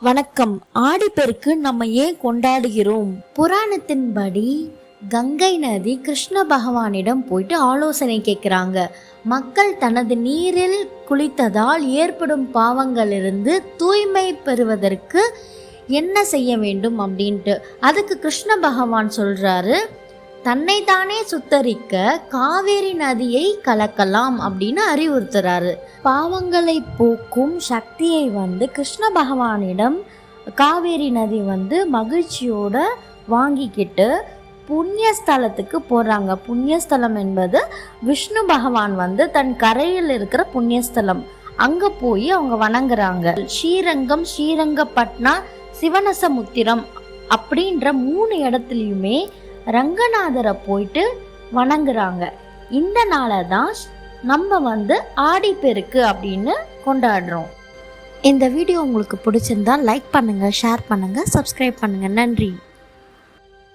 வணக்கம். ஆடிப்பெருக்கு நம்ம ஏன் கொண்டாடுகிறோம்? புராணத்தின்படி கங்கை நதி கிருஷ்ண பகவானிடம் போயிட்டு ஆலோசனை கேட்குறாங்க. மக்கள் தனது நீரில் குளித்ததால் ஏற்படும் பாவங்களிலிருந்து தூய்மை பெறுவதற்கு என்ன செய்ய வேண்டும் அப்படின்ட்டு. அதுக்கு கிருஷ்ண பகவான் சொல்கிறாரு தன்னைத்தானே சுத்தரிக்க காவேரி நதியை கலக்கலாம் அப்படின்னு அறிவுறுத்துறாரு. பாவங்களை போக்கும் சக்தியை வந்து கிருஷ்ண பகவானிடம் காவேரி நதி வந்து மகிழ்ச்சியோட வாங்கிக்கிட்டு புண்ணியஸ்தலத்துக்கு போகிறாங்க புண்ணியஸ்தலம் என்பது விஷ்ணு பகவான் வந்து தன் கரையில் இருக்கிற புண்ணியஸ்தலம். அங்கே போய் அவங்க வணங்குறாங்க. ஸ்ரீரங்கம் ஸ்ரீரங்கப்பட்னா சிவனசமுத்திரம் அப்படின்ற மூணு இடத்துலையுமே ரங்கநாதரை போயிட்டு வணங்குறாங்க. இந்த நாளை தான் நம்ம வந்து ஆடிப்பெருக்கு அப்படின்னு கொண்டாடுறோம். இந்த வீடியோ உங்களுக்கு பிடிச்சிருந்தா லைக் பண்ணுங்கள் ஷேர் பண்ணுங்கள் சப்ஸ்கிரைப் பண்ணுங்கள் நன்றி.